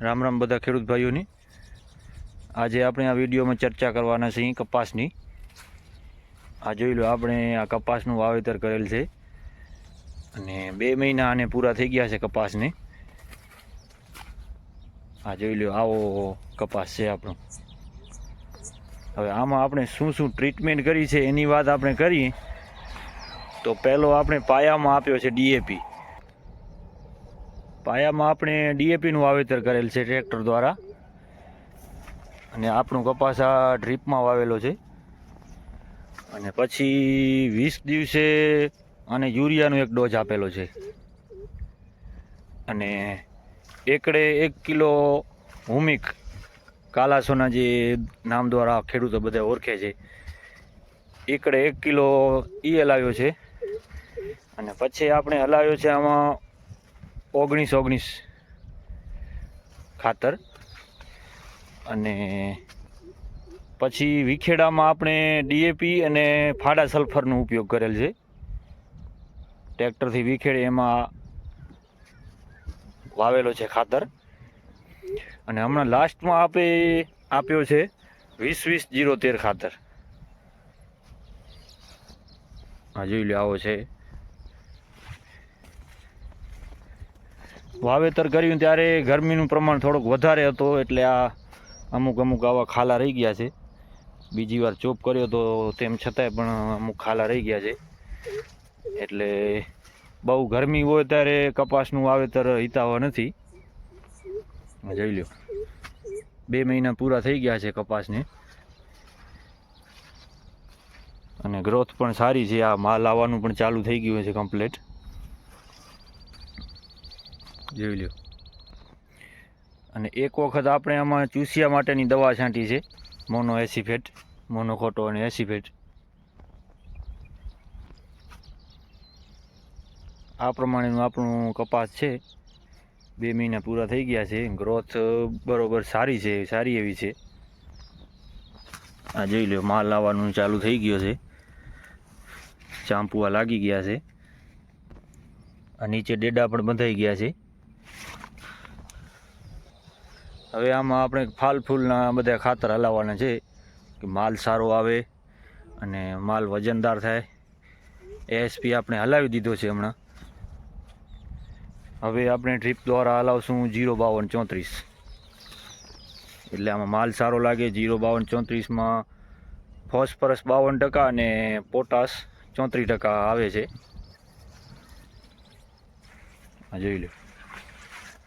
રામ રામ બધા ખેડૂત ભાઈઓની. આજે આપણે આ વિડીયોમાં ચર્ચા કરવાના છીએ કપાસની. આ જોઈ લો, આપણે આ કપાસનું વાવેતર કરેલ છે. અને બે મહિના આને પૂરા થઈ ગયા છે કપાસને. આ જોઈ લો, આવો કપાસ છે આપણો. હવે આમાં આપણે શું શું ટ્રીટમેન્ટ કરી છે એની વાત આપણે કરીએ. તો પહેલો આપણે પાયામાં આપ્યો છે ડીએપી પાયામાં આપણે ડીએપીનું વાવેતર કરેલ છે ટ્રેક્ટર દ્વારા. અને આપણું કપાસ આ ડ્રીપમાં વાવેલો છે. અને પછી વીસ દિવસે અને યુરિયાનો એક ડોઝ આપેલો છે. અને એકડે એક કિલો હુમિક કાલાસોના જે નામ દ્વારા ખેડૂતો બધા ઓળખે છે. એકડે એક કિલો ઈ હલાવ્યો છે. અને પછી આપણે હલાવ્યો છે આમાં ઓગણીસ ઓગણીસ ખાતર. અને પછી વિખેડામાં આપણે ડીએપી અને ફાડા સલ્ફરનો ઉપયોગ કરેલ છે. ટ્રેક્ટરથી વિખેડે એમાં વાવેલો છે ખાતર. અને હમણાં લાસ્ટમાં આપે આપ્યો છે વીસ વીસ, જીરો તેર ખાતર. હા જોઈ લો આવો છે. વાવેતર કર્યું ત્યારે ગરમીનું પ્રમાણ થોડુંક વધારે હતો, એટલે આ અમુક અમુક આવા ખાલા રહી ગયા છે. બીજી વાર ચોપ કર્યો તો તેમ છતાંય પણ અમુક ખાલા રહી ગયા છે. એટલે બહુ ગરમી હોય ત્યારે કપાસનું વાવેતર હિતાવા નથી. જોઈ લો બે મહિના પૂરા થઈ ગયા છે કપાસને. અને ગ્રોથ પણ સારી છે, આ માલ આવવાનું પણ ચાલુ થઈ ગયું છે કમ્પ્લીટ જોઈ લ્યો. અને એક વખત આપણે આમાં ચૂસિયા માટેની દવા છાંટી છે. મોનો એસિફેટ મોનોકોટો અને એસિફેટ આ પ્રમાણેનું આપણું કપાસ છે. બે મહિના પૂરા થઈ ગયા છે. ગ્રોથ બરોબર સારી છે, સારી એવી છે. આ જોઈ લો માલ લાવવાનું ચાલુ થઈ ગયો છે. ચાંપુઆ લાગી ગયા છે. આ નીચે ડેડા પણ બંધાઈ ગયા છે. હવે આમાં આપણે ફાલ ફૂલના બધા ખાતર હલાવવાના છે કે માલ સારો આવે અને માલ વજનદાર થાય. એએસપી આપણે હલાવી દીધો છે હમણાં. હવે આપણે ડ્રીપ દ્વારા હલાવશું જીરો બાવન ચોત્રીસ. એટલે આમાં માલ સારો લાગે જીરો બાવન ચોત્રીસમાં ફોસ્ફરસ બાવન ટકા અને પોટાશ ચોત્રીસ ટકા આવે છે. આ જોઈ લો.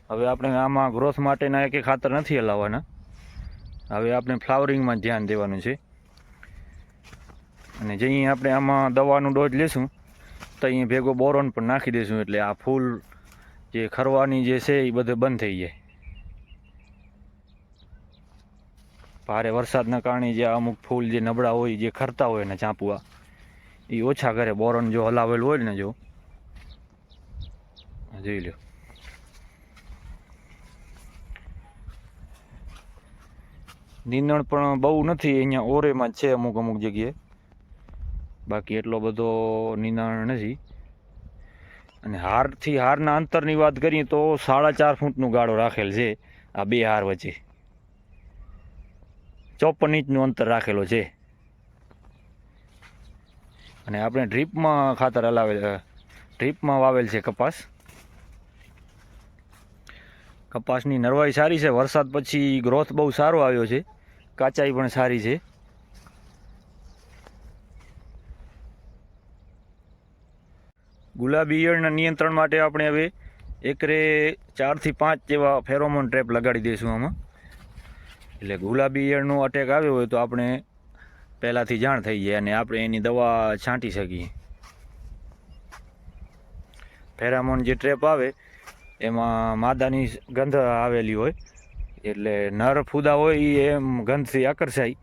હવે આપણે આમાં ગ્રોથ માટેના એક ખાતર નથી હલાવવાના. હવે આપણે ફ્લાવરિંગમાં ધ્યાન દેવાનું છે. અને જઈએ આપણે આમાં દવાનું ડોઝ લેશું, તો અહીં ભેગો બોરોન પણ નાખી દઈશું એટલે આ ફૂલ જે ખરવાની જે છે એ બધે બંધ થઈ જાય. ભારે વરસાદના કારણે જે અમુક ફૂલ જે નબળા હોય, જે ખરતા હોય ને ચાંપુઆ એ ઓછા કરે. બોરોન જો હલાવેલું હોય ને જો જોઈ લો નીંદણ પણ બહુ નથી, અહીંયા ઓરેમાં જ છે અમુક અમુક જગ્યાએ. બાકી એટલો બધો નીંદણ નથી. અને હારથી હારના અંતરની વાત કરીએ તો સાડા ચાર ફૂટનું ગાળો રાખેલ છે, આ બે હાર વચ્ચે. ચોપન ઇંચનું અંતર રાખેલો છે. અને આપણે ડ્રીપમાં ખાતર હલાવેલ ડ્રીપમાં વાવેલ છે કપાસ. કપાસની નરવાઈ સારી છે, વરસાદ પછી ગ્રોથ બહુ સારો આવ્યો છે, કાચાઈ પણ સારી છે. ગુલાબી ઈયળના નિયંત્રણ માટે આપણે હવે એકરે ચારથી પાંચ જેવા ફેરોમોન ટ્રેપ લગાડી દઈશું આમાં. એટલે ગુલાબી ઈયળનો અટેક આવ્યો હોય તો આપણે પહેલાંથી જાણ થઈ જાય અને આપણે એની દવા છાંટી શકીએ. ફેરામોન જે ટ્રેપ આવે એમાં માદાની ગંધ આવેલી હોય, એટલે નર ફૂદા હોય એ એમ ગંધથી આકર્ષાય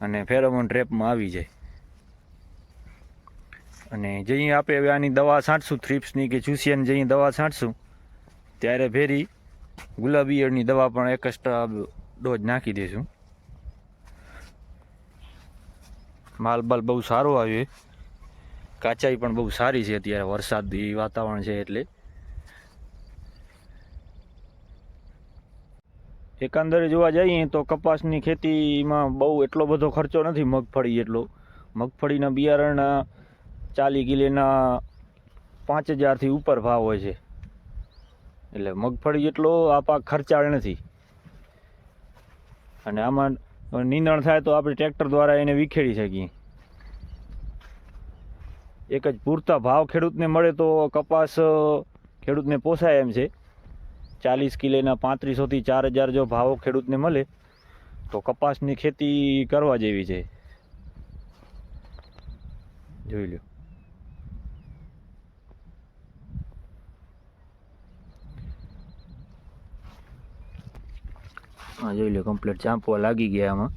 અને ફેરોમોન ટ્રેપમાં આવી જાય. અને જઈ આપણે હવે આની દવા છાંટશું, થ્રીપ્સની કે ચૂસિયાની જઈ દવા છાંટશું, ત્યારે ફેરી ગુલાબી ઈયળની દવા પણ એક્સ્ટ્રા ડોઝ નાખી દઈશું માલ બાલ બહુ સારો આવ્યો કાચાઈ પણ બહુ સારી છે અત્યારે વરસાદી વાતાવરણ છે એટલે. એકંદરે જોવા જઈએ તો કપાસની ખેતીમાં બહુ એટલો બધો ખર્ચો નથી મગફળી જેટલો મગફળીના બિયારણના ચાલી કિલેના પાંચ હજારથી ઉપર ભાવ હોય છે. એટલે મગફળી જેટલો આ પાક ખર્ચાળ નથી. અને આમાં નીંદણ થાય તો આપણે ટ્રેક્ટર દ્વારા એને વિખેરી શકીએ. એક જ પૂરતા ભાવ ખેડૂતને મળે તો કપાસ ખેડૂતને પોસાય એમ છે. ચાલીસ કિલોના પાંત્રીસોથી ચાર હજાર જો ભાવો ખેડૂતને મળે, તો કપાસની ખેતી કરવા જેવી છે. જોઈ લો હા જોઈ લો કમ્પ્લીટ ચાંપવા લાગી ગયા આમાં.